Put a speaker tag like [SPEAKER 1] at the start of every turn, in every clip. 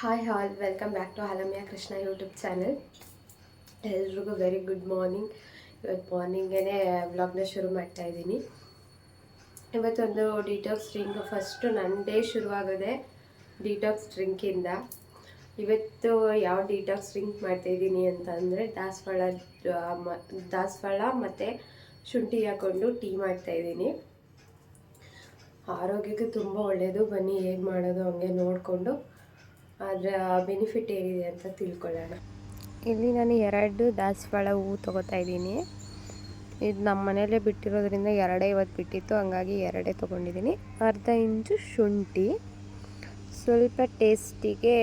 [SPEAKER 1] Hi all welcome back to Halamya Krishna YouTube channel ಎಲ್ರಿಗೂ very good morning ಇವತ್ತು ಮಾರ್ನಿಂಗೇ ವ್ಲಾಗ್ನ ಶುರು ಮಾಡ್ತಾ ಇದ್ದೀನಿ. ಇವತ್ತೊಂದು ಡಿಟಾಕ್ಸ್ ಡ್ರಿಂಕ್ ಫಸ್ಟು ನನ್ನ ಡೇ ಶುರುವಾಗೋದೆ ಡಿಟಾಕ್ಸ್ ಡ್ರಿಂಕಿಂದ ಇವತ್ತು ಯಾವ ಡಿಟಾಕ್ಸ್ ಡ್ರಿಂಕ್ ಮಾಡ್ತಾಯಿದ್ದೀನಿ ಅಂತ ಅಂದರೆ ದಾಸವಾಳ ದಾಸವಾಳ ಮತ್ತು ಶುಂಠಿ ಹಾಕ್ಕೊಂಡು ಟೀ ಮಾಡ್ತಾ ಇದ್ದೀನಿ. ಆರೋಗ್ಯಕ್ಕೆ ತುಂಬ ಒಳ್ಳೆಯದು ಬನ್ನಿ, ಹೇಗೆ ಮಾಡೋದು ಹಂಗೆ ನೋಡಿಕೊಂಡು. ಅದರ ಬೆನಿಫಿಟ್ ಏನಿದೆ ಅಂತ ತಿಳ್ಕೊಳ್ಳೋಣ. ಇಲ್ಲಿ ನಾನು ಎರಡು ದಾಸವಾಳ ಹೂವು ತೊಗೋತಾ ಇದ್ದೀನಿ. ಇದು ನಮ್ಮ ಮನೇಲೇ ಬಿಟ್ಟಿರೋದ್ರಿಂದ ಎರಡೇ ಇವತ್ತು ಬಿಟ್ಟಿತ್ತು, ಹಂಗಾಗಿ ಎರಡೇ ತೊಗೊಂಡಿದ್ದೀನಿ. ಅರ್ಧ ಇಂಚು ಶುಂಠಿ, ಸ್ವಲ್ಪ ಟೇಸ್ಟಿಗೆ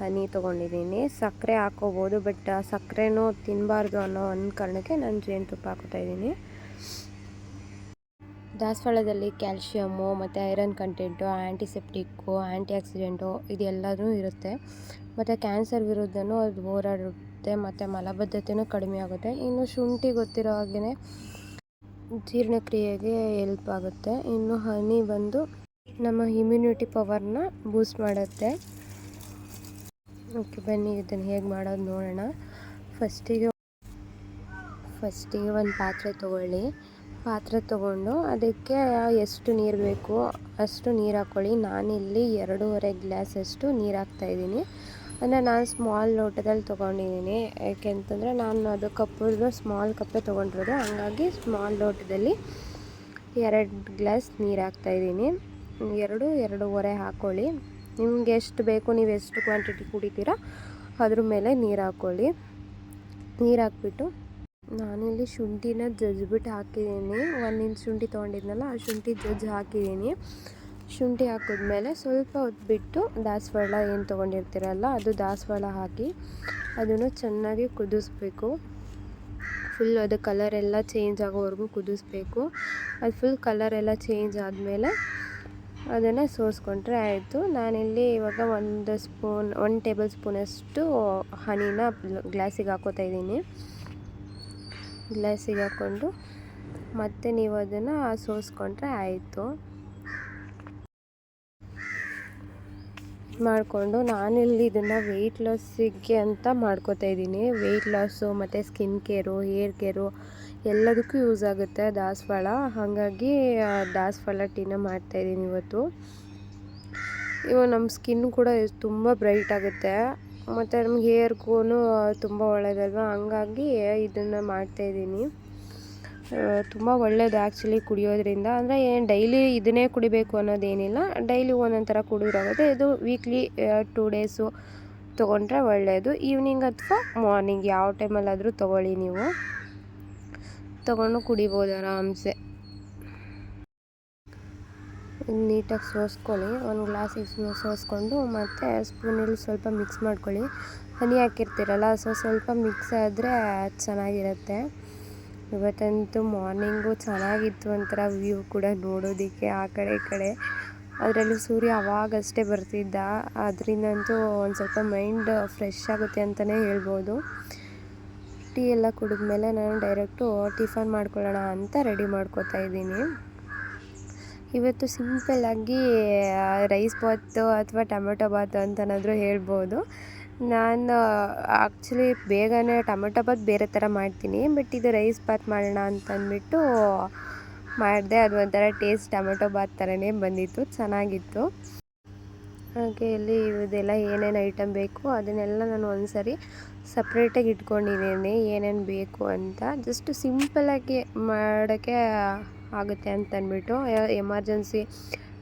[SPEAKER 1] ಹನಿ ತೊಗೊಂಡಿದ್ದೀನಿ. ಸಕ್ಕರೆ ಹಾಕೋಬೋದು, ಬಟ್ ಸಕ್ಕರೆನೂ ತಿನ್ನಬಾರ್ದು ಅನ್ನೋ ಒಂದು ಕಾರಣಕ್ಕೆ ನಾನು ಜೇನುತುಪ್ಪ ಹಾಕೋತಾ ಇದ್ದೀನಿ. ದಾಸವಾಳದಲ್ಲಿ ಕ್ಯಾಲ್ಶಿಯಮ್ಮು ಮತ್ತು iron content antiseptic antioxidant ಇದೆಲ್ಲದೂ ಇರುತ್ತೆ. ಮತ್ತು ಕ್ಯಾನ್ಸರ್ ವಿರುದ್ಧನೂ ಅದು ಹೋರಾಡುತ್ತೆ, ಮತ್ತು ಮಲಬದ್ಧತೆಯೂ ಕಡಿಮೆ ಆಗುತ್ತೆ. ಇನ್ನು ಶುಂಠಿ ಗೊತ್ತಿರೋ ಹಾಗೆಯೇ ಜೀರ್ಣಕ್ರಿಯೆಗೆ ಹೆಲ್ಪ್ ಆಗುತ್ತೆ. ಇನ್ನು ಹನಿ ಬಂದು ನಮ್ಮ ಇಮ್ಯುನಿಟಿ ಪವರ್ನ ಬೂಸ್ಟ್ ಮಾಡುತ್ತೆ. ಓಕೆ ಬನ್ನಿ, ಇದನ್ನು ಹೇಗೆ ಮಾಡೋದು ನೋಡೋಣ. ಫಸ್ಟಿಗೆ ಫಸ್ಟಿಗೆ ಒಂದು ಪಾತ್ರೆ ತೊಗೊಳ್ಳಿ. ಪಾತ್ರೆ ತೊಗೊಂಡು ಅದಕ್ಕೆ ಎಷ್ಟು ನೀರು ಬೇಕು ಅಷ್ಟು ನೀರು ಹಾಕ್ಕೊಳ್ಳಿ. ನಾನಿಲ್ಲಿ ಎರಡೂವರೆ ಗ್ಲಾಸಷ್ಟು ನೀರು ಹಾಕ್ತಾಯಿದ್ದೀನಿ ಅಂದರೆ ನಾನು ಸ್ಮಾಲ್ ಲೋಟದಲ್ಲಿ ತೊಗೊಂಡಿದ್ದೀನಿ. ಯಾಕೆಂತಂದರೆ ನಾನು ಅದು ಕಪ್ಪು ಸ್ಮಾಲ್ ಕಪ್ಪೇ ತೊಗೊಂಡಿರೋದು. ಹಂಗಾಗಿ ಸ್ಮಾಲ್ ಲೋಟದಲ್ಲಿ ಎರಡು ಗ್ಲಾಸ್ ನೀರು ಹಾಕ್ತಾಯಿದ್ದೀನಿ ಎರಡು, ಎರಡೂವರೆ ಹಾಕ್ಕೊಳ್ಳಿ. ನಿಮ್ಗೆ ಎಷ್ಟು ಬೇಕು, ನೀವು ಎಷ್ಟು ಕ್ವಾಂಟಿಟಿ ಕುಡಿತೀರಾ ಅದ್ರ ಮೇಲೆ ನೀರು ಹಾಕ್ಕೊಳ್ಳಿ. ನೀರು ಹಾಕ್ಬಿಟ್ಟು ನಾನಿಲ್ಲಿ ಶುಂಠಿನ ಜಜ್ಜಿಬಿಟ್ಟು ಹಾಕಿದ್ದೀನಿ. ಒಂದು ಇಂಚ್ ಶುಂಠಿ ತೊಗೊಂಡಿದ್ನಲ್ಲ, ಆ ಶುಂಠಿ ಜಜ್ಜಿ ಹಾಕಿದ್ದೀನಿ. ಶುಂಠಿ ಹಾಕಿದ್ಮೇಲೆ ಸ್ವಲ್ಪ ಹೊತ್ತು ಬಿಟ್ಟು ದಾಸವಾಳ ಏನು ತೊಗೊಂಡಿರ್ತೀರಲ್ಲ, ಅದು ದಾಸವಾಳ ಹಾಕಿ ಅದನ್ನು ಚೆನ್ನಾಗಿ ಕುದಿಸ್ಬೇಕು. ಫುಲ್ ಅದು ಕಲರ್ ಎಲ್ಲ ಚೇಂಜ್ ಆಗೋವರೆಗೂ ಕುದಿಸ್ಬೇಕು. ಅದು ಫುಲ್ ಕಲರ್ ಎಲ್ಲ ಚೇಂಜ್ ಆದಮೇಲೆ ಅದನ್ನು ಸೋಸ್ಕೊಂಡ್ರೆ ಆಯಿತು. ನಾನಿಲ್ಲಿ ಇವಾಗ ಒಂದು ಸ್ಪೂನ್ ಒಂದು ಟೇಬಲ್ ಸ್ಪೂನಷ್ಟು ಹನಿನ ಗ್ಲಾಸಿಗೆ ಹಾಕೋತಾ ಇದ್ದೀನಿ. ಗ್ಲಾಸಿಗೆ ಹಾಕ್ಕೊಂಡು ಮತ್ತೆ ನೀವು ಅದನ್ನು ಸೋಸ್ಕೊಂಡ್ರೆ ಆಯಿತು. ಮಾಡಿಕೊಂಡು ನಾನಿಲ್ಲಿ ಇದನ್ನು ವೆಯ್ಟ್ ಲಾಸಿಗೆ ಅಂತ ಮಾಡ್ಕೋತಾ ಇದ್ದೀನಿ. ವೆಯ್ಟ್ ಲಾಸು ಮತ್ತು ಸ್ಕಿನ್ ಕೇರು ಹೇರ್ ಕೇರು ಎಲ್ಲದಕ್ಕೂ ಯೂಸ್ ಆಗುತ್ತೆ ದಾಸವಾಳ. ಹಾಗಾಗಿ ದಾಸವಾಳ ಟೀನ ಮಾಡ್ತಾಯಿದ್ದೀನಿ ಇವತ್ತು. ಇವು ನಮ್ಮ ಸ್ಕಿನ್ ಕೂಡ ತುಂಬ ಬ್ರೈಟ್ ಆಗುತ್ತೆ. ಮತ್ತು ನಮ್ಗೆ ಹೇರ್ಗೂ ತುಂಬ ಒಳ್ಳೆಯದಲ್ವ ಹಂಗಾಗಿ ಇದನ್ನು ಮಾಡ್ತಾಯಿದ್ದೀನಿ ತುಂಬ ಒಳ್ಳೆಯದು ಆ್ಯಕ್ಚುಲಿ ಕುಡಿಯೋದ್ರಿಂದ. ಅಂದರೆ ಏನು ಡೈಲಿ ಇದನ್ನೇ ಕುಡಿಬೇಕು ಅನ್ನೋದೇನಿಲ್ಲ. ಡೈಲಿ ಒಂದೊಂದು ಥರ ಕುಡಿದ್ರಾಗುತ್ತೆ ಇದು ವೀಕ್ಲಿ ಟೂ ಡೇಸು ತೊಗೊಂಡ್ರೆ ಒಳ್ಳೆಯದು ಈವ್ನಿಂಗ್ ಅಥವಾ ಮಾರ್ನಿಂಗ್ ಯಾವ ಟೈಮಲ್ಲಾದರೂ ತೊಗೊಳ್ಳಿ ನೀವು. ತೊಗೊಂಡು ಕುಡಿಬೋದು ಆರಾಮ್ಸೆ. ನೀಟಾಗಿ ಸೋಸ್ಕೊಳ್ಳಿ. ಒಂದು ಗ್ಲಾಸಿಗೆ ಸೋಸ್ಕೊಂಡು ಮತ್ತು ಸ್ಪೂನಲ್ಲಿ ಸ್ವಲ್ಪ ಮಿಕ್ಸ್ ಮಾಡ್ಕೊಳ್ಳಿ. ಹನಿ ಹಾಕಿರ್ತೀರಲ್ಲ ಸೊ ಸ್ವಲ್ಪ ಮಿಕ್ಸ್ ಆದರೆ ಚೆನ್ನಾಗಿರುತ್ತೆ. ಇವತ್ತಂತೂ ಮಾರ್ನಿಂಗು ಚೆನ್ನಾಗಿತ್ತು ಒಂಥರ ವ್ಯೂ ಕೂಡ ನೋಡೋದಕ್ಕೆ ಆ ಕಡೆ ಈ ಕಡೆ. ಅದರಲ್ಲಿ ಸೂರ್ಯ ಅವಾಗಷ್ಟೇ ಬರ್ತಿದ್ದ. ಅದರಿಂದಂತೂ ಒಂದು ಸ್ವಲ್ಪ ಮೈಂಡ್ ಫ್ರೆಶ್ ಆಗುತ್ತೆ ಅಂತಲೇ ಹೇಳ್ಬೋದು. ಟೀ ಎಲ್ಲ ಕುಡಿದ್ಮೇಲೆ ನಾನು ಡೈರೆಕ್ಟು ಟಿಫನ್ ಮಾಡ್ಕೊಳ್ಳೋಣ ಅಂತ ರೆಡಿ ಮಾಡ್ಕೋತಾ ಇದ್ದೀನಿ. ಇವತ್ತು ಸಿಂಪಲ್ಲಾಗಿ ರೈಸ್ ಬಾತು ಅಥವಾ ಟೊಮೆಟೊ ಬಾತು ಅಂತನಾದರೂ ಹೇಳ್ಬೋದು. ನಾನು ಆ್ಯಕ್ಚುಲಿ ಬೇಗನೆ ಟೊಮೆಟೊ ಬಾತ್ ಬೇರೆ ಥರ ಮಾಡ್ತೀನಿ. ಬಟ್ ಇದು ರೈಸ್ ಬಾತ್ ಮಾಡೋಣ ಅಂತಂದ್ಬಿಟ್ಟು ಮಾಡಿದೆ. ಅದು ಒಂಥರ ಟೇಸ್ಟ್ ಟೊಮೆಟೊ ಬಾತ್ ಥರನೇ ಬಂದಿತ್ತು. ಚೆನ್ನಾಗಿತ್ತು. ಹಾಗೆ ಇಲ್ಲಿ ಇದೆಲ್ಲ ಏನೇನು ಐಟಮ್ ಬೇಕು ಅದನ್ನೆಲ್ಲ ನಾನು ಒಂದು ಸರಿ ಸಪ್ರೇಟಾಗಿ ಇಟ್ಕೊಂಡಿದ್ದೀನಿ. ಏನೇನು ಬೇಕು ಅಂತ. ಜಸ್ಟ್ ಸಿಂಪಲ್ಲಾಗಿ ಮಾಡೋಕ್ಕೆ ಆಗುತ್ತೆ ಅಂತ ಅಂದ್ಬಿಟ್ಟು ಎಮರ್ಜೆನ್ಸಿ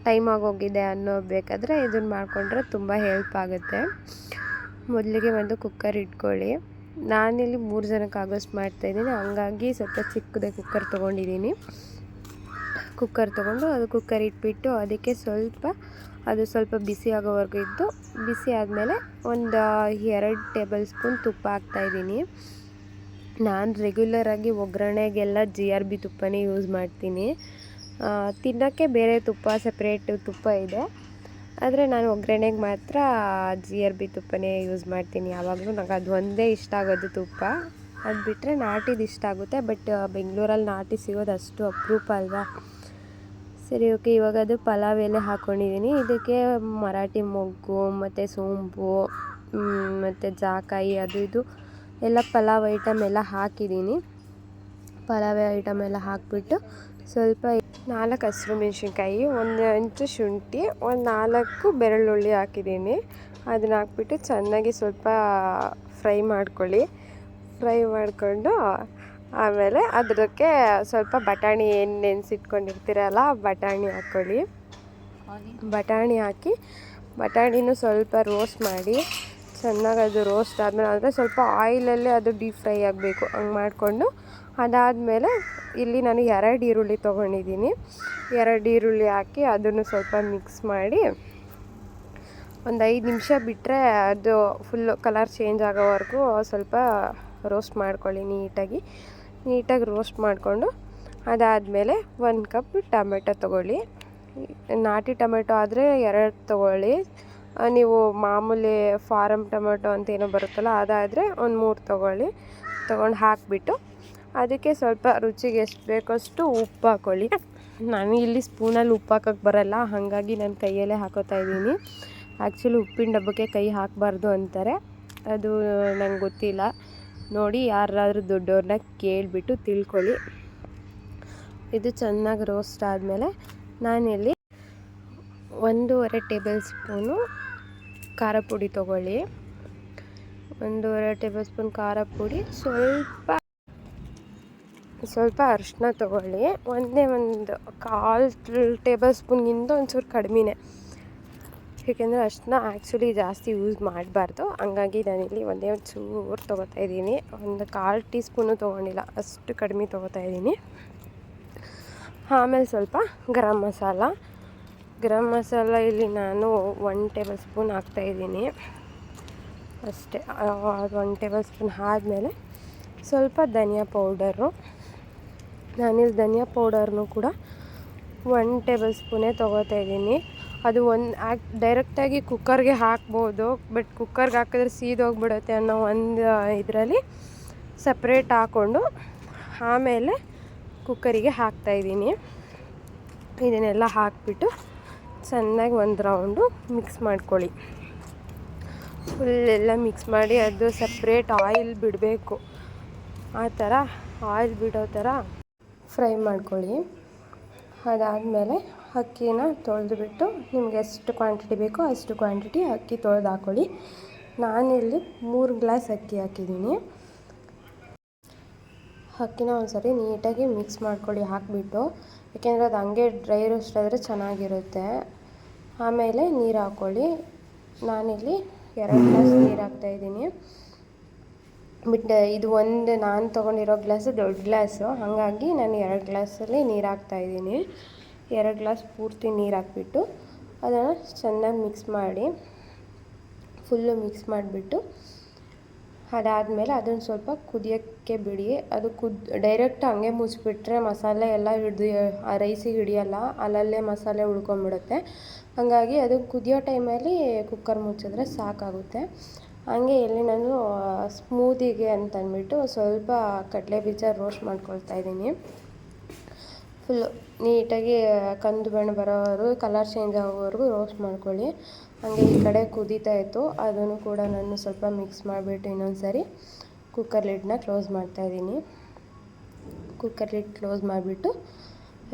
[SPEAKER 1] ಟೈಮ್ ಆಗೋಗಿದೆ ಅನ್ನೋ ಬೇಕಾದರೆ ಇದನ್ನು ಮಾಡಿಕೊಂಡ್ರೆ ತುಂಬ ಹೆಲ್ಪ್ ಆಗುತ್ತೆ. ಮೊದಲಿಗೆ ಒಂದು ಕುಕ್ಕರ್ ಇಟ್ಕೊಳ್ಳಿ. ನಾನಿಲ್ಲಿ ಮೂರು ಜನಕ್ಕೆ ಆಗೋಷ್ಟು ಮಾಡ್ತಾಯಿದ್ದೀನಿ ಹಂಗಾಗಿ ಸ್ವಲ್ಪ ಚಿಕ್ಕದೇ ಕುಕ್ಕರ್ ತೊಗೊಂಡಿದ್ದೀನಿ. ಕುಕ್ಕರ್ ತೊಗೊಂಡು ಅದು ಕುಕ್ಕರ್ ಇಟ್ಬಿಟ್ಟು ಅದಕ್ಕೆ ಸ್ವಲ್ಪ, ಅದು ಸ್ವಲ್ಪ ಬಿಸಿ ಆಗೋವರೆಗೂ ಇದ್ದು, ಬಿಸಿ ಆದಮೇಲೆ ಒಂದು ಎರಡು ಟೇಬಲ್ ಸ್ಪೂನ್ ತುಪ್ಪ ಹಾಕ್ತಾಯಿದ್ದೀನಿ ನಾನು ರೆಗ್ಯುಲರಾಗಿ ಒಗ್ಗರಣೆಗೆಲ್ಲ ಜಿ ಆರ್ ಬಿ ತುಪ್ಪನೇ ಯೂಸ್ ಮಾಡ್ತೀನಿ. ತಿನ್ನೋಕ್ಕೆ ಬೇರೆ ತುಪ್ಪ ಸಪ್ರೇಟ್ ತುಪ್ಪ ಇದೆ. ಆದರೆ ನಾನು ಒಗ್ಗರಣೆಗೆ ಮಾತ್ರ ಜಿ ಆರ್ ಬಿ ತುಪ್ಪನೇ ಯೂಸ್ ಮಾಡ್ತೀನಿ. ಯಾವಾಗಲೂ ನನಗೆ ಅದು ಒಂದೇ ಇಷ್ಟ ಆಗೋದು ತುಪ್ಪ. ಅದು ಬಿಟ್ಟರೆ ನಾಟಿದು ಇಷ್ಟ ಆಗುತ್ತೆ. ಬಟ್ ಬೆಂಗಳೂರಲ್ಲಿ ನಾಟಿ ಸಿಗೋದು ಅಷ್ಟು ಅಪರೂಪ ಅಲ್ವಾ? ಸರಿ ಓಕೆ ಇವಾಗ ಅದು ಪಲಾವ್ ಎಲೆ ಹಾಕ್ಕೊಂಡಿದ್ದೀನಿ ಇದಕ್ಕೆ ಮರಾಠಿ ಮೊಗ್ಗು, ಮತ್ತು ಸೋಂಪು ಮತ್ತು ಜಾಕಾಯಿ, ಅದು ಇದು ಎಲ್ಲ ಪಲಾವ್ ಐಟಮ್ ಎಲ್ಲ ಹಾಕಿದ್ದೀನಿ. ಪಲಾವ್ ಐಟಮ್ ಎಲ್ಲ ಹಾಕಿಬಿಟ್ಟು ಸ್ವಲ್ಪ ನಾಲ್ಕು ಹಸಿರು ಮೆಣಸಿನ್ಕಾಯಿ, ಒಂದು ಇಂಚು ಶುಂಠಿ, ಒಂದು ನಾಲ್ಕು ಬೆರಳುಳ್ಳಿ ಹಾಕಿದ್ದೀನಿ. ಅದನ್ನ ಹಾಕ್ಬಿಟ್ಟು ಚೆನ್ನಾಗಿ ಸ್ವಲ್ಪ ಫ್ರೈ ಮಾಡ್ಕೊಳ್ಳಿ. ಫ್ರೈ ಮಾಡಿಕೊಂಡು ಆಮೇಲೆ ಅದಕ್ಕೆ ಸ್ವಲ್ಪ ಬಟಾಣಿ ಏನು ನೆನೆಸಿಟ್ಕೊಂಡಿರ್ತೀರಲ್ಲ, ಬಟಾಣಿ ಹಾಕ್ಕೊಳ್ಳಿ ಬಟಾಣಿ ಹಾಕಿ ಬಟಾಣಿನೂ ಸ್ವಲ್ಪ ರೋಸ್ಟ್ ಮಾಡಿ ಚೆನ್ನಾಗಿ ಅದು ರೋಸ್ಟ್ ಆದಮೇಲೆ ಅಂದರೆ ಸ್ವಲ್ಪ ಆಯಿಲಲ್ಲೇ ಅದು ಡೀಪ್ ಫ್ರೈ ಆಗಬೇಕು. ಹಂಗೆ ಮಾಡಿಕೊಂಡು ಅದಾದಮೇಲೆ ಇಲ್ಲಿ ನಾನು ಎರಡು ಈರುಳ್ಳಿ ತೊಗೊಂಡಿದ್ದೀನಿ. ಎರಡು ಈರುಳ್ಳಿ ಹಾಕಿ ಅದನ್ನು ಸ್ವಲ್ಪ ಮಿಕ್ಸ್ ಮಾಡಿ ಒಂದು ಐದು ನಿಮಿಷ ಬಿಟ್ಟರೆ ಅದು ಫುಲ್ಲು ಕಲರ್ ಚೇಂಜ್ ಆಗೋವರೆಗೂ ಸ್ವಲ್ಪ ರೋಸ್ಟ್ ಮಾಡ್ಕೊಳ್ಳಿ ನೀಟಾಗಿ. ನೀಟಾಗಿ ರೋಸ್ಟ್ ಮಾಡಿಕೊಂಡು ಅದಾದಮೇಲೆ ಒಂದು ಕಪ್ ಟೊಮೆಟೊ ತೊಗೊಳ್ಳಿ. ನಾಟಿ ಟೊಮೆಟೊ ಆದರೆ ಎರಡು ತೊಗೊಳ್ಳಿ. ನೀವು ಮಾಮೂಲಿ ಫಾರಮ್ ಟೊಮೆಟೊ ಅಂತ ಏನೋ ಬರುತ್ತಲ್ಲ, ಅದಾದರೆ ಒಂದು ಮೂರು ತೊಗೊಳ್ಳಿ. ತೊಗೊಂಡು ಹಾಕಿಬಿಟ್ಟು ಅದಕ್ಕೆ ಸ್ವಲ್ಪ ರುಚಿಗೆ ಎಷ್ಟು ಬೇಕಷ್ಟು ಉಪ್ಪು ಹಾಕ್ಕೊಳ್ಳಿ ನಾನು ಇಲ್ಲಿ ಸ್ಪೂನಲ್ಲಿ ಉಪ್ಪು ಹಾಕೋಕ್ಕೆ ಬರಲ್ಲ, ಹಾಗಾಗಿ ನಾನು ಕೈಯಲ್ಲೇ ಹಾಕೋತಾ ಇದ್ದೀನಿ. ಆ್ಯಕ್ಚುಲಿ ಉಪ್ಪಿನ ಡಬ್ಬಕ್ಕೆ ಕೈ ಹಾಕಬಾರ್ದು ಅಂತಾರೆ. ಅದು ನಂಗೆ ಗೊತ್ತಿಲ್ಲ. ನೋಡಿ, ಯಾರಾದರೂ ದೊಡ್ಡವ್ರನ್ನ ಕೇಳಿಬಿಟ್ಟು ತಿಳ್ಕೊಳ್ಳಿ. ಇದು ಚೆನ್ನಾಗಿ ರೋಸ್ಟ್ ಆದಮೇಲೆ ನಾನಿಲ್ಲಿ ಒಂದೂವರೆ ಟೇಬಲ್ ಸ್ಪೂನು ಖಾರ ಪುಡಿ ತೊಗೊಳ್ಳಿ. ಒಂದೂವರೆ ಟೇಬಲ್ ಸ್ಪೂನ್ ಖಾರ ಪುಡಿ, ಸ್ವಲ್ಪ ಸ್ವಲ್ಪ ಅರಿಶಿನ ತೊಗೊಳ್ಳಿ. ಒಂದೇ ಒಂದು ಕಾಲು ಟೇಬಲ್ ಸ್ಪೂನ್ಗಿಂತ ಒಂಚೂರು ಕಡಿಮೆನೇ. ಏಕೆಂದರೆ ಅರಿಶಿನ ಆ್ಯಕ್ಚುಲಿ ಜಾಸ್ತಿ ಯೂಸ್ ಮಾಡಬಾರ್ದು. ಹಂಗಾಗಿ ನಾನಿಲ್ಲಿ ಒಂದೇ ಒಂದು ಚೂರು ತೊಗೋತಾ ಇದ್ದೀನಿ. ಒಂದು ಕಾಲು ಟೀ ಸ್ಪೂನು ತೊಗೊಂಡಿಲ್ಲ, ಅಷ್ಟು ಕಡಿಮೆ ತೊಗೋತಾ ಇದ್ದೀನಿ. ಆಮೇಲೆ ಸ್ವಲ್ಪ ಗರಂ ಮಸಾಲ. ಗರಂ ಮಸಾಲ ಇಲ್ಲಿ ನಾನು ಒನ್ ಟೇಬಲ್ ಸ್ಪೂನ್ ಹಾಕ್ತಾಯಿದ್ದೀನಿ ಅಷ್ಟೇ ಒನ್ ಟೇಬಲ್ ಸ್ಪೂನ್ ಆದಮೇಲೆ ಸ್ವಲ್ಪ ಧನಿಯಾ ಪೌಡರು. ನಾನಿಲ್ಲಿ ಧನಿಯಾ ಪೌಡರ್ನು ಕೂಡ ಒನ್ ಟೇಬಲ್ ಸ್ಪೂನೇ ತೊಗೋತಾ ಇದ್ದೀನಿ. ಅದು ಒಂದು ಹಾಕ್ ಡೈರೆಕ್ಟಾಗಿ ಕುಕ್ಕರ್ಗೆ ಹಾಕ್ಬೋದು ಬಟ್ ಕುಕ್ಕರ್ಗೆ ಹಾಕಿದ್ರೆ ಸೀದೋಗ್ಬಿಡುತ್ತೆ ಅನ್ನೋ ಒಂದು ಇದರಲ್ಲಿ ಸಪ್ರೇಟ್ ಹಾಕ್ಕೊಂಡು ಆಮೇಲೆ ಕುಕ್ಕರಿಗೆ ಹಾಕ್ತಾಯಿದ್ದೀನಿ ಇದನ್ನೆಲ್ಲ ಹಾಕಿಬಿಟ್ಟು ಚೆನ್ನಾಗಿ ಒಂದು ರೌಂಡು ಮಿಕ್ಸ್ ಮಾಡ್ಕೊಳ್ಳಿ. ಫುಲ್ಲೆಲ್ಲ ಮಿಕ್ಸ್ ಮಾಡಿ ಅದು ಸಪ್ರೇಟ್ ಆಯಿಲ್ ಬಿಡಬೇಕು. ಆ ಥರ ಆಯಿಲ್ ಬಿಡೋ ಥರ ಫ್ರೈ ಮಾಡ್ಕೊಳ್ಳಿ. ಅದಾದಮೇಲೆ ಅಕ್ಕಿನ ತೊಳೆದುಬಿಟ್ಟು ನಿಮ್ಗೆ ಎಷ್ಟು ಕ್ವಾಂಟಿಟಿ ಬೇಕೋ ಅಷ್ಟು ಕ್ವಾಂಟಿಟಿ ಅಕ್ಕಿ ತೊಳೆದು ಹಾಕ್ಕೊಳ್ಳಿ ನಾನಿಲ್ಲಿ ಮೂರು ಗ್ಲಾಸ್ ಅಕ್ಕಿ ಹಾಕಿದ್ದೀನಿ. ಅಕ್ಕಿನ ಒಂದು ಸರಿ ನೀಟಾಗಿ ಮಿಕ್ಸ್ ಮಾಡ್ಕೊಳ್ಳಿ, ಹಾಕಿಬಿಟ್ಟು. ಯಾಕೆಂದರೆ ಅದು ಹಂಗೆ ಡ್ರೈ ರೋಸ್ಟ್ ಆದರೆ ಚೆನ್ನಾಗಿರುತ್ತೆ. ಆಮೇಲೆ ನೀರು ಹಾಕ್ಕೊಳ್ಳಿ ನಾನಿಲ್ಲಿ ಎರಡು ಗ್ಲಾಸ್ ನೀರು ಹಾಕ್ತಾಯಿದ್ದೀನಿ ಬಿಟ್ ಇದು ಒಂದು ನಾನು ತೊಗೊಂಡಿರೋ ಗ್ಲಾಸು ದೊಡ್ಡ ಗ್ಲಾಸು. ಹಾಗಾಗಿ ನಾನು ಎರಡು ಗ್ಲಾಸಲ್ಲಿ ನೀರು ಹಾಕ್ತಾಯಿದ್ದೀನಿ ಎರಡು ಗ್ಲಾಸ್ ಪೂರ್ತಿ ನೀರು ಹಾಕ್ಬಿಟ್ಟು ಅದನ್ನು ಚೆನ್ನಾಗಿ ಮಿಕ್ಸ್ ಮಾಡಿ ಫುಲ್ಲು ಮಿಕ್ಸ್ ಮಾಡಿಬಿಟ್ಟು ಅದಾದಮೇಲೆ ಅದನ್ನು ಸ್ವಲ್ಪ ಕುದಿಯೋಕ್ಕೆ ಬಿಡಿ. ಅದು ಕುದ್ ಡೈರೆಕ್ಟ್ ಹಂಗೆ ಮುಚ್ಚಿಬಿಟ್ರೆ ಮಸಾಲೆ ಎಲ್ಲ ಹಿಡ್ದು, ಆ ರೈಸಿಗೆ ಹಿಡಿಯಲ್ಲ, ಅಲ್ಲಲ್ಲೇ ಮಸಾಲೆ ಉಳ್ಕೊಂಬಿಡುತ್ತೆ ಹಾಗಾಗಿ ಅದು ಕುದಿಯೋ ಟೈಮಲ್ಲಿ ಕುಕ್ಕರ್ ಮುಚ್ಚಿದ್ರೆ ಸಾಕಾಗುತ್ತೆ. ಹಂಗೆ ಇಲ್ಲಿ ನಾನು ಸ್ಮೂದಿಗೆ ಅಂತಂದ್ಬಿಟ್ಟು ಸ್ವಲ್ಪ ಕಡಲೆ ಬೀಜ ರೋಸ್ಟ್ ಮಾಡ್ಕೊಳ್ತಾ ಇದ್ದೀನಿ. ಫುಲ್ಲು ನೀಟಾಗಿ ಕಂದು ಬಣ್ಣ ಬರೋವರೆಗೂ ಕಲರ್ ಚೇಂಜ್ ಆಗೋವರೆಗೂ ರೋಸ್ಟ್ ಮಾಡ್ಕೊಳ್ಳಿ. ಹಾಗೆ ಈ ಕಡೆ ಕುದೀತಾ ಇತ್ತು. ಅದನ್ನು ಕೂಡ ನಾನು ಸ್ವಲ್ಪ ಮಿಕ್ಸ್ ಮಾಡಿಬಿಟ್ಟು ಇನ್ನೊಂದು ಸಾರಿ ಕುಕ್ಕರ್ ಲಿಡ್ನ ಕ್ಲೋಸ್ ಮಾಡ್ತಾಯಿದ್ದೀನಿ ಕುಕ್ಕರ್ ಲಿಡ್ ಕ್ಲೋಸ್ ಮಾಡಿಬಿಟ್ಟು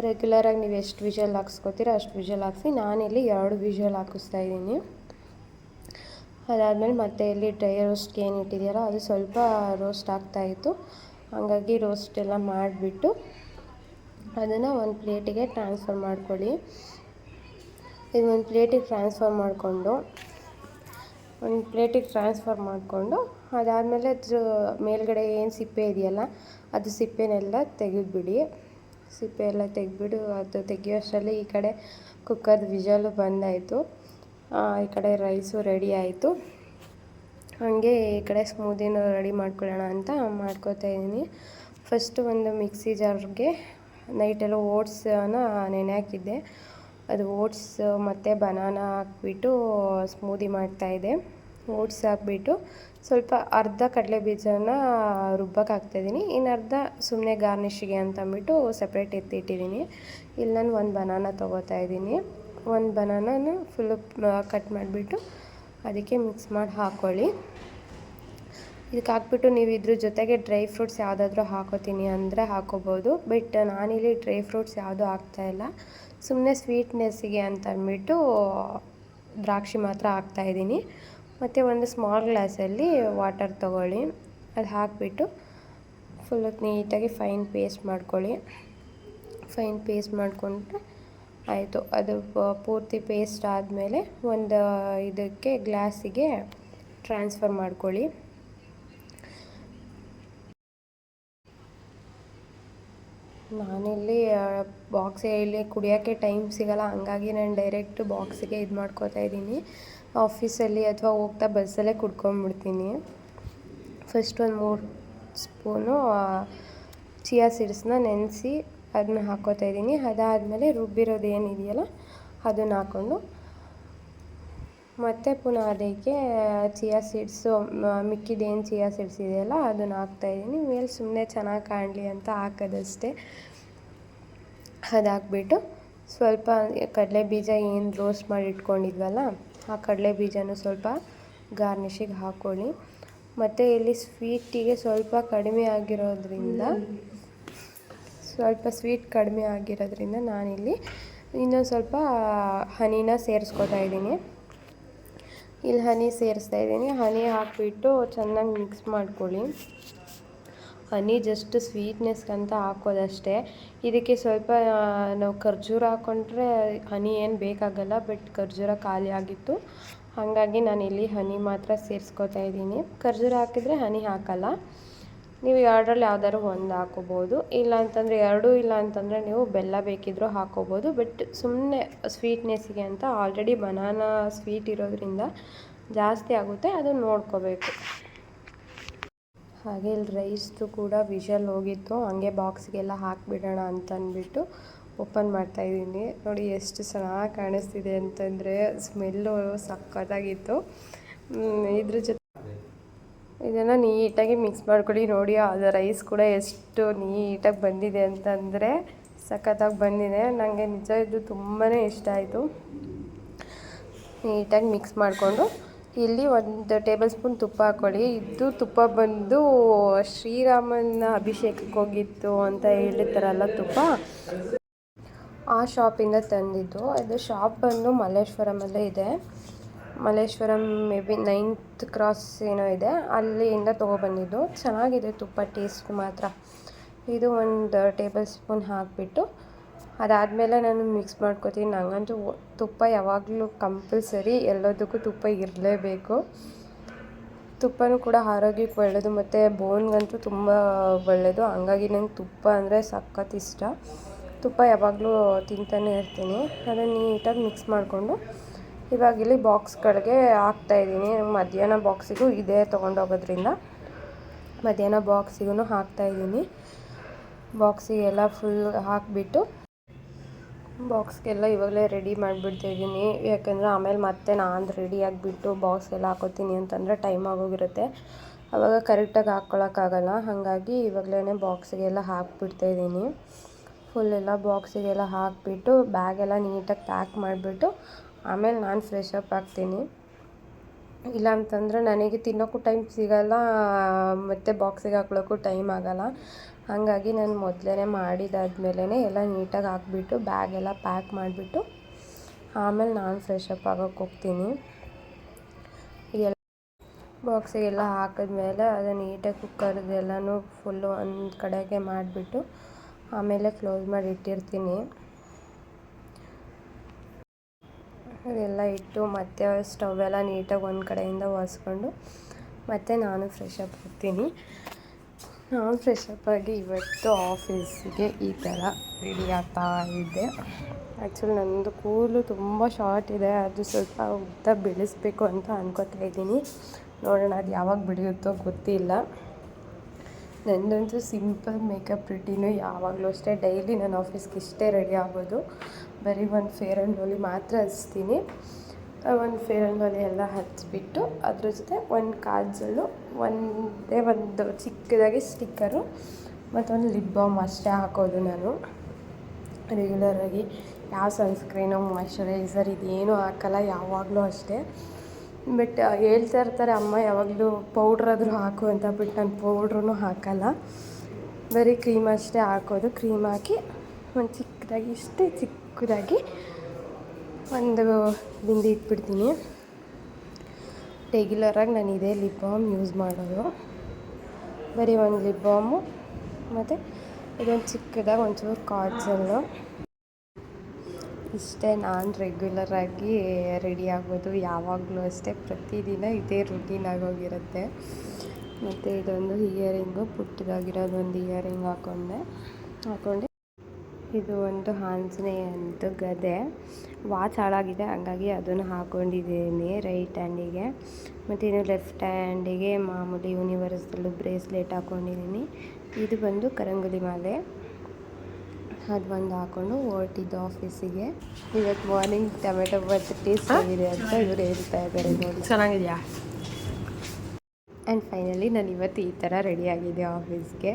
[SPEAKER 1] ರೆಗ್ಯುಲರಾಗಿ ನೀವು ಎಷ್ಟು ವಿಷಲ್ ಹಾಕ್ಸ್ಕೊತೀರೋ ಅಷ್ಟು ವಿಷಲ್ ಹಾಕ್ಸಿ, ನಾನಿಲ್ಲಿ ಎರಡು ವಿಷಲ್ ಹಾಕಿಸ್ತಾ ಇದ್ದೀನಿ. ಅದಾದಮೇಲೆ ಮತ್ತೆ ಇಲ್ಲಿ ಡ್ರೈ ರೋಸ್ಟ್ಗೆ ಏನು ಇಟ್ಟಿದೆಯಲ್ಲ, ಅದು ಸ್ವಲ್ಪ ರೋಸ್ಟ್ ಆಗ್ತಾಯಿತ್ತು ಹಾಗಾಗಿ ರೋಸ್ಟ್ ಎಲ್ಲ ಮಾಡಿಬಿಟ್ಟು ಅದನ್ನು ಒಂದು ಪ್ಲೇಟಿಗೆ ಟ್ರಾನ್ಸ್ಫರ್ ಮಾಡ್ಕೊಳ್ಳಿ. ಇದು ಒಂದು ಪ್ಲೇಟಿಗೆ ಟ್ರಾನ್ಸ್ಫರ್ ಮಾಡಿಕೊಂಡು, ಒಂದು ಪ್ಲೇಟಿಗೆ ಟ್ರಾನ್ಸ್ಫರ್ ಮಾಡಿಕೊಂಡು, ಅದಾದಮೇಲೆ ಅದ್ರ ಮೇಲ್ಗಡೆ ಏನು ಸಿಪ್ಪೆ ಇದೆಯಲ್ಲ, ಅದು ಸಿಪ್ಪೆನೆಲ್ಲ ತೆಗೆದುಬಿಡಿ. ಸಿಪ್ಪೆ ಎಲ್ಲ ತೆಗೆದ್ಬಿಡು, ಅದು ತೆಗಿಯೋಷ್ಟರಲ್ಲಿ ಈ ಕಡೆ ಕುಕ್ಕರ್ದು ವಿಜಲು ಬಂದಾಯಿತು. ಈ ಕಡೆ ರೈಸು ರೆಡಿ ಆಯಿತು. ಹಾಗೆ ಈ ಕಡೆ ಸ್ಮೂದಿನೂ ರೆಡಿ ಮಾಡ್ಕೊಳ್ಳೋಣ ಅಂತ ಮಾಡ್ಕೋತಾ ಇದ್ದೀನಿ ಫಸ್ಟು ಒಂದು ಮಿಕ್ಸಿ ಜಾರ್ಗೆ ನೈಟೆಲ್ಲ ಓಟ್ಸನ್ನ ನೆನೆ ಹಾಕಿದ್ದೆ. ಅದು ಓಟ್ಸ್ ಮತ್ತು ಬನಾನ ಹಾಕ್ಬಿಟ್ಟು ಸ್ಮೂದಿ ಮಾಡ್ತಾಯಿದ್ದೆ ಓಟ್ಸ್ ಹಾಕ್ಬಿಟ್ಟು ಸ್ವಲ್ಪ ಅರ್ಧ ಕಡಲೆ ಬೀಜನ ರುಬ್ಬಕ್ಕೆ ಹಾಕ್ತಾಯಿದ್ದೀನಿ ಇನ್ನು ಅರ್ಧ ಸುಮ್ಮನೆ ಗಾರ್ನಿಷಿಗೆ ಅಂತಂದ್ಬಿಟ್ಟು ಸಪ್ರೇಟ್ ಎತ್ತಿಟ್ಟಿದ್ದೀನಿ ಇಲ್ಲಿ ನಾನು ಒಂದು ಬನಾನ ತೊಗೋತಾ ಇದ್ದೀನಿ ಒಂದು ಬನಾನನ ಫುಲ್ಲು ಕಟ್ ಮಾಡಿಬಿಟ್ಟು ಅದಕ್ಕೆ ಮಿಕ್ಸ್ ಮಾಡಿ ಹಾಕ್ಕೊಳ್ಳಿ ಇದಕ್ಕೆ ಹಾಕ್ಬಿಟ್ಟು ನೀವು ಇದ್ರ ಜೊತೆಗೆ ಡ್ರೈ ಫ್ರೂಟ್ಸ್ ಯಾವುದಾದ್ರೂ ಹಾಕೋತೀನಿ ಅಂದರೆ ಹಾಕೋಬೋದು. ಬಟ್ ನಾನಿಲ್ಲಿ ಡ್ರೈ ಫ್ರೂಟ್ಸ್ ಯಾವುದೂ ಹಾಕ್ತಾಯಿಲ್ಲ ಸುಮ್ಮನೆ ಸ್ವೀಟ್ನೆಸ್ಸಿಗೆ ಅಂತ ಅಂದ್ಬಿಟ್ಟು ದ್ರಾಕ್ಷಿ ಮಾತ್ರ ಹಾಕ್ತಾಯಿದ್ದೀನಿ ಮತ್ತು ಒಂದು ಸ್ಮಾಲ್ ಗ್ಲಾಸಲ್ಲಿ ವಾಟರ್ ತೊಗೊಳ್ಳಿ. ಅದು ಹಾಕಿಬಿಟ್ಟು ಫುಲ್ ನೀಟಾಗಿ ಫೈನ್ ಪೇಸ್ಟ್ ಮಾಡ್ಕೊಳ್ಳಿ. ಫೈನ್ ಪೇಸ್ಟ್ ಮಾಡಿಕೊಂಡ್ರೆ ಆಯಿತು. ಅದು ಪೂರ್ತಿ ಪೇಸ್ಟ್ ಆದಮೇಲೆ ಒಂದು ಇದಕ್ಕೆ ಗ್ಲಾಸಿಗೆ ಟ್ರಾನ್ಸ್ಫರ್ ಮಾಡ್ಕೊಳ್ಳಿ. ನಾನಿಲ್ಲಿ ಬಾಕ್ಸ್ ಇಲ್ಲಿ ಕುಡಿಯೋಕ್ಕೆ ಟೈಮ್ ಸಿಗಲ್ಲ. ಹಂಗಾಗಿ ನಾನು ಡೈರೆಕ್ಟ್ ಬಾಕ್ಸಿಗೆ ಇದು ಮಾಡ್ಕೋತಾ ಇದ್ದೀನಿ. ಆಫೀಸಲ್ಲಿ ಅಥವಾ ಹೋಗ್ತಾ ಬಸ್ಸಲ್ಲೇ ಕುಡ್ಕೊಂಡ್ಬಿಡ್ತೀನಿ. ಫಸ್ಟ್ ಒಂದು ಮೂರು ಸ್ಪೂನು ಚಿಯಾ ಸೀಡ್ಸ್ನ ನೆನೆಸಿ ಅದನ್ನ ಹಾಕ್ಕೋತಾ ಇದ್ದೀನಿ. ಅದಾದಮೇಲೆ ರುಬ್ಬಿರೋದು ಏನಿದೆಯಲ್ಲ ಅದನ್ನ ಹಾಕ್ಕೊಂಡು ಮತ್ತು ಪುನಃ ಅದಕ್ಕೆ ಚಿಯಾ ಸೀಡ್ಸು ಮಿಕ್ಕಿದೇನು ಚಿಯಾ ಸೀಡ್ಸ್ ಇದೆಯಲ್ಲ ಅದನ್ನು ಹಾಕ್ತಾಯಿದ್ದೀನಿ ಮೇಲೆ ಸುಮ್ಮನೆ ಚೆನ್ನಾಗಿ ಕಾಣಲಿ ಅಂತ ಹಾಕೋದಷ್ಟೇ. ಅದು ಹಾಕ್ಬಿಟ್ಟು ಸ್ವಲ್ಪ ಕಡಲೆ ಬೀಜ ಏನು ರೋಸ್ಟ್ ಮಾಡಿ ಇಟ್ಕೊಂಡಿದ್ವಲ್ಲ, ಆ ಕಡಲೆ ಬೀಜನೂ ಸ್ವಲ್ಪ ಗಾರ್ನಿಷಿಗೆ ಹಾಕ್ಕೊಳ್ಳಿ ಮತ್ತು ಇಲ್ಲಿ ಸ್ವೀಟಿಗೆ ಸ್ವಲ್ಪ ಕಡಿಮೆ ಆಗಿರೋದ್ರಿಂದ, ಸ್ವಲ್ಪ ಸ್ವೀಟ್ ಕಡಿಮೆ ಆಗಿರೋದ್ರಿಂದ ನಾನಿಲ್ಲಿ ಇನ್ನೊಂದು ಸ್ವಲ್ಪ ಹನಿನ ಸೇರಿಸ್ಕೊತಾ ಇದ್ದೀನಿ ಇಲ್ಲಿ ಹನಿ ಸೇರಿಸ್ತಾ ಇದ್ದೀನಿ. ಹನಿ ಹಾಕಿಬಿಟ್ಟು ಚೆನ್ನಾಗಿ ಮಿಕ್ಸ್ ಮಾಡ್ಕೊಳ್ಳಿ. ಹನಿ ಜಸ್ಟ್ ಸ್ವೀಟ್ನೆಸ್ಗಂತ ಹಾಕೋದಷ್ಟೇ. ಇದಕ್ಕೆ ಸ್ವಲ್ಪ ನಾವು ಖರ್ಜೂರ ಹಾಕ್ಕೊಂಡ್ರೆ ಹನಿ ಏನು ಬೇಕಾಗಲ್ಲ ಬಟ್ ಖರ್ಜೂರ ಖಾಲಿ ಆಗಿತ್ತು. ಹಾಗಾಗಿ ನಾನು ಇಲ್ಲಿ ಹನಿ ಮಾತ್ರ ಸೇರಿಸ್ಕೊತಾ ಇದ್ದೀನಿ. ಖರ್ಜೂರ ಹಾಕಿದರೆ ಹನಿ ಹಾಕಲ್ಲ. ನೀವು ಎರಡರಲ್ಲಿ ಯಾವ್ದಾದ್ರು ಒಂದು ಹಾಕೋಬೋದು. ಇಲ್ಲ ಅಂತಂದರೆ ಎರಡೂ, ಇಲ್ಲ ಅಂತಂದರೆ ನೀವು ಬೆಲ್ಲ ಬೇಕಿದ್ದರೂ ಹಾಕೋಬೋದು. ಬಟ್ ಸುಮ್ಮನೆ ಸ್ವೀಟ್ನೆಸ್ಸಿಗೆ ಅಂತ ಆಲ್ರೆಡಿ ಬನಾನಾ ಸ್ವೀಟ್ ಇರೋದ್ರಿಂದ ಜಾಸ್ತಿ ಆಗುತ್ತೆ. ಅದು ನೋಡ್ಕೋಬೇಕು. ಹಾಗೆ ಇಲ್ಲಿ ರೈಸ್ದು ಕೂಡ ವಿಷಲ್ ಹೋಗಿತ್ತು. ಹಂಗೆ ಬಾಕ್ಸ್ಗೆಲ್ಲ ಹಾಕಿಬಿಡೋಣ ಅಂತ ಅಂದ್ಬಿಟ್ಟು ಓಪನ್ ಮಾಡ್ತಾಯಿದ್ದೀನಿ ನೋಡಿ ಎಷ್ಟು ಚೆನ್ನಾಗಿ ಕಾಣಿಸ್ತಿದೆ ಅಂತಂದರೆ ಸ್ಮೆಲ್ಲು ಸಕ್ಕತ್ತಾಗಿತ್ತು ಇದ್ರ ಜೊತೆ ಇದನ್ನು ನೀಟಾಗಿ ಮಿಕ್ಸ್ ಮಾಡ್ಕೊಳ್ಳಿ. ನೋಡಿ, ಅದು ರೈಸ್ ಕೂಡ ಎಷ್ಟು ನೀಟಾಗಿ ಬಂದಿದೆ ಅಂತಂದರೆ ಸಖತ್ತಾಗಿ ಬಂದಿದೆ. ನನಗೆ ನಿಜ ಇದು ತುಂಬಾ ಇಷ್ಟ ಆಯಿತು. ನೀಟಾಗಿ ಮಿಕ್ಸ್ ಮಾಡಿಕೊಂಡು. ಇಲ್ಲಿ ಒಂದು ಟೇಬಲ್ ಸ್ಪೂನ್ ತುಪ್ಪ ಹಾಕ್ಕೊಳ್ಳಿ. ಇದು ತುಪ್ಪ ಬಂದು ಶ್ರೀರಾಮನ ಅಭಿಷೇಕಕ್ಕೆ ಹೋಗಿತ್ತು ಅಂತ ಹೇಳಿರ್ತಾರಲ್ಲ ತುಪ್ಪ? ಆ ಶಾಪಿಂದ ತಂದಿದ್ದು. ಅದು ಶಾಪ್ ಬಂದು ಮಲ್ಲೇಶ್ವರಮಲ್ಲೇ ಇದೆ. Malleshwaram may be ninth cross ಏನೋ ಇದೆ. ಅಲ್ಲಿಂದ ತೊಗೊಬಂದಿದ್ದು. ಚೆನ್ನಾಗಿದೆ ತುಪ್ಪ, ಟೇಸ್ಟ್ ಮಾತ್ರ. ಇದು ಒಂದು ಟೇಬಲ್ ಸ್ಪೂನ್ ಹಾಕಿಬಿಟ್ಟು ಅದಾದಮೇಲೆ ನಾನು ಮಿಕ್ಸ್ ಮಾಡ್ಕೋತೀನಿ. ನನಗಂತೂ ತುಪ್ಪ ಯಾವಾಗಲೂ ಕಂಪಲ್ಸರಿ ಎಲ್ಲದಕ್ಕೂ ತುಪ್ಪ ಇರಲೇಬೇಕು. ತುಪ್ಪನೂ ಕೂಡ ಆರೋಗ್ಯಕ್ಕೆ ಒಳ್ಳೆಯದು ಮತ್ತು ಬೋನ್ಗಂತೂ ತುಂಬ ಒಳ್ಳೆಯದು ಹಂಗಾಗಿ ನಂಗೆ ತುಪ್ಪ ಅಂದರೆ ಸಖತ್ ಇಷ್ಟ. ತುಪ್ಪ ಯಾವಾಗಲೂ ತಿಂತಾನೆ ಇರ್ತೀನಿ. ಅದನ್ನು ನೀಟಾಗಿ ಮಿಕ್ಸ್ ಮಾಡಿಕೊಂಡು ಇವಾಗ ಇಲ್ಲಿ ಬಾಕ್ಸ್ಗಳಿಗೆ ಹಾಕ್ತಾಯಿದ್ದೀನಿ ಮಧ್ಯಾಹ್ನ ಬಾಕ್ಸಿಗೂ ಇದೇ ತೊಗೊಂಡೋಗೋದ್ರಿಂದ ಮಧ್ಯಾಹ್ನ ಬಾಕ್ಸಿಗೂ ಹಾಕ್ತಾಯಿದ್ದೀನಿ ಬಾಕ್ಸಿಗೆಲ್ಲ ಫುಲ್ ಹಾಕಿಬಿಟ್ಟು ಬಾಕ್ಸ್ಗೆಲ್ಲ ಇವಾಗಲೇ ರೆಡಿ ಮಾಡಿಬಿಡ್ತಾಯಿದ್ದೀನಿ ಯಾಕೆಂದರೆ ಆಮೇಲೆ ಮತ್ತೆ ನಾನು ರೆಡಿ ಆಗಿಬಿಟ್ಟು ಬಾಕ್ಸ್ಗೆಲ್ಲ ಹಾಕೋತೀನಿ ಅಂತಂದರೆ ಟೈಮ್ ಆಗೋಗಿರುತ್ತೆ. ಆವಾಗ ಕರೆಕ್ಟಾಗಿ ಹಾಕ್ಕೊಳಕ್ಕಾಗಲ್ಲ ಹಾಗಾಗಿ ಇವಾಗಲೇ ಬಾಕ್ಸಿಗೆಲ್ಲ ಹಾಕ್ಬಿಡ್ತಾಯಿದ್ದೀನಿ ಫುಲ್ಲೆಲ್ಲ ಬಾಕ್ಸಿಗೆಲ್ಲ ಹಾಕಿಬಿಟ್ಟು ಬ್ಯಾಗೆಲ್ಲ ನೀಟಾಗಿ ಪ್ಯಾಕ್ ಮಾಡಿಬಿಟ್ಟು ಆಮೇಲೆ ನಾನು ಫ್ರೆಶ್ ಅಪ್ ಆಗ್ತೀನಿ. ಇಲ್ಲ ಅಂತಂದರೆ ನನಗೆ ತಿನ್ನೋಕ್ಕೂ ಟೈಮ್ ಸಿಗಲ್ಲ, ಮತ್ತು ಬಾಕ್ಸಿಗೆ ಹಾಕ್ಳೋಕ್ಕೂ ಟೈಮ್ ಆಗಲ್ಲ. ಹಾಗಾಗಿ ನಾನು ಮೊದಲೇ ಮಾಡಿದಾದ್ಮೇಲೆ ಎಲ್ಲ ನೀಟಾಗಿ ಹಾಕ್ಬಿಟ್ಟು ಬ್ಯಾಗೆಲ್ಲ ಪ್ಯಾಕ್ ಮಾಡಿಬಿಟ್ಟು, ಆಮೇಲೆ ನಾನು ಫ್ರೆಶ್ ಅಪ್ ಆಗೋಕ್ಕೆ ಹೋಗ್ತೀನಿ. ಎಲ್ಲ ಬಾಕ್ಸಿಗೆಲ್ಲ ಹಾಕಿದ್ಮೇಲೆ ಅದು ನೀಟಾಗಿ ಕುಕ್ಕರ್ದೆಲ್ಲನೂ ಫುಲ್ಲು ಒಂದು ಕಡೆಗೆ ಮಾಡಿಬಿಟ್ಟು, ಆಮೇಲೆ ಕ್ಲೋಸ್ ಮಾಡಿ ಇಟ್ಟಿರ್ತೀನಿ. ಅದೆಲ್ಲ ಇಟ್ಟು ಮತ್ತೆ ಎಲ್ಲ ನೀಟಾಗಿ ಒಂದು ಕಡೆಯಿಂದ ಒರೆಸ್ಕೊಂಡು ಮತ್ತು ನಾನು ಫ್ರೆಶ್ ಅಪ್ ಹೋಗ್ತೀನಿ. ನಾನು ಫ್ರೆಶ್ ಅಪ್ ಆಗಿ ಇವತ್ತು ಆಫೀಸಿಗೆ ಈ ಥರ ರೆಡಿ ಆಗ್ತಾ ಇದ್ದೆ. ಆ್ಯಕ್ಚುಲಿ ನನ್ನದು ಕೂದಲು ತುಂಬ ಶಾರ್ಟ್ ಇದೆ, ಅದು ಸ್ವಲ್ಪ ಉದ್ದ ಬೆಳೆಸ್ಬೇಕು ಅಂತ ಅನ್ಕೋತಾ ಇದ್ದೀನಿ. ನೋಡೋಣ ಅದು ಯಾವಾಗ ಬೆಳೆಯುತ್ತೋ ಗೊತ್ತಿಲ್ಲ. ನನ್ನದಂತೂ ಸಿಂಪಲ್ ಮೇಕಪ್ ರುಟೀನು ಯಾವಾಗಲೂ ಅಷ್ಟೇ. ಡೈಲಿ ನಾನು ಆಫೀಸ್ಗೆ ಇಷ್ಟೇ ರೆಡಿ ಆಗೋದು. ಬರೀ ಒಂದು ಫೇರ್ ಆ್ಯಂಡ್ ಲವ್ಲಿ ಮಾತ್ರ ಹಚ್ತೀನಿ. ಒಂದು ಫೇರ್ ಆ್ಯಂಡ್ ಲವ್ಲಿ ಎಲ್ಲ ಹಚ್ಚಿಬಿಟ್ಟು ಅದ್ರ ಜೊತೆ ಒಂದು ಕಾಜಲು ಒಂದೇ ಒಂದು ಚಿಕ್ಕದಾಗಿ ಸ್ಟಿಕ್ಕರು ಮತ್ತೊಂದು ಲಿಪ್ ಬಾಮ್ ಅಷ್ಟೇ ಹಾಕೋದು ನಾನು.
[SPEAKER 2] ರೆಗ್ಯುಲರಾಗಿ ಯಾವ ಸನ್ಸ್ಕ್ರೀನು, ಮಾಯ್ಶ್ಚರೈಸರ್ ಇದೇನು ಹಾಕಲ್ಲ, ಯಾವಾಗಲೂ ಅಷ್ಟೇ. ಬಟ್ ಹೇಳ್ತಾ ಇರ್ತಾರೆ, ಅಮ್ಮ, ಯಾವಾಗಲೂ ಪೌಡ್ರಾದರೂ ಹಾಕು ಅಂತ ಬಿಟ್ಟು ನಾನು ಪೌಡ್ರೂ ಹಾಕಲ್ಲ. ಬರೀ ಕ್ರೀಮ್ ಅಷ್ಟೇ ಹಾಕೋದು. ಕ್ರೀಮ್ ಹಾಕಿ ಒಂದು ಚಿಕ್ಕದಾಗಿ ಇಷ್ಟೇ ಚಿಕ್ಕದಾಗಿ ಒಂದು ಬಿಂದಿ ಇಟ್ಬಿಡ್ತೀನಿ. ರೆಗ್ಯುಲರಾಗಿ ನಾನು ಇದೇ ಲಿಪ್ ಬಾಮ್ ಯೂಸ್ ಮಾಡೋದು. ಬರೀ ಒಂದು ಲಿಪ್ ಬಾಮು ಮತ್ತು ಇದೊಂದು ಚಿಕ್ಕದಾಗಿ ಒಂಚೂರು ಕಾಜಲ್ಲು ಇಷ್ಟೇ ನಾನು ರೆಗ್ಯುಲರಾಗಿ ರೆಡಿ ಆಗೋದು ಯಾವಾಗಲೂ ಅಷ್ಟೇ. ಪ್ರತಿದಿನ ಇದೇ ರುಟೀನ್ ಆಗೋಗಿರುತ್ತೆ ಮತ್ತು ಇದೊಂದು ಇಯರಿಂಗು ಪುಟ್ಟದಾಗಿರೋದು ಒಂದು ಇಯರಿಂಗ್ ಹಾಕ್ಕೊಂಡೆ ಹಾಕ್ಕೊಂಡೆ ಇದು ಒಂದು ಆಂಜನೇಯಂದು ಗದೆ. ವಾಚ್ ಹಾಳಾಗಿದೆ ಹಂಗಾಗಿ ಅದನ್ನು ಹಾಕೊಂಡಿದ್ದೀನಿ ರೈಟ್ ಹ್ಯಾಂಡಿಗೆ. ಮತ್ತು ಇನ್ನು ಲೆಫ್ಟ್ ಹ್ಯಾಂಡಿಗೆ ಮಾಮೂಲಿ ಯೂನಿವರ್ಸಲ್ಲು ಬ್ರೇಸ್ಲೆಟ್ ಹಾಕ್ಕೊಂಡಿದ್ದೀನಿ ಇದು ಬಂದು ಕರಂಗುಲಿ ಮಾಲೆ. ಅದು ಬಂದು ಹಾಕ್ಕೊಂಡು ಹೊರಟಿದ್ದು ಆಫೀಸಿಗೆ. ಇವತ್ತು ಮಾರ್ನಿಂಗ್ ಟೊಮೆಟೊ ಬಾತ್ ಟೇಸ್ಟ್ ಆಗಿದೆ ಅಂತ ಇವರು ಹೇಳ್ತಾ ಇದ್ದಾರೆ ನೋಡಿ.
[SPEAKER 3] ಚೆನ್ನಾಗಿದೆಯಾ?
[SPEAKER 2] ಆ್ಯಂಡ್ ಫೈನಲಿ ನಾನು ಇವತ್ತು ಈ ಥರ ರೆಡಿಯಾಗಿದೆ ಆಫೀಸ್ಗೆ.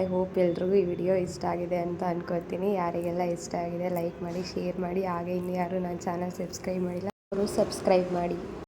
[SPEAKER 2] ಐ ಹೋಪ್ ಎಲ್ರಿಗೂ ಈ ವಿಡಿಯೋ ಇಷ್ಟ ಆಗಿದೆ ಅಂತ ಅನ್ಕೋತೀನಿ ಯಾರಿಗೆಲ್ಲ ಇಷ್ಟ ಆಗಿದೆ, ಲೈಕ್ ಮಾಡಿ, ಶೇರ್ ಮಾಡಿ. ಹಾಗೆ ಇನ್ನು ಯಾರು ನನ್ನ ಚಾನಲ್ ಸಬ್ಸ್ಕ್ರೈಬ್ ಮಾಡಿಲ್ಲ ಅವರು ಸಬ್ಸ್ಕ್ರೈಬ್ ಮಾಡಿ.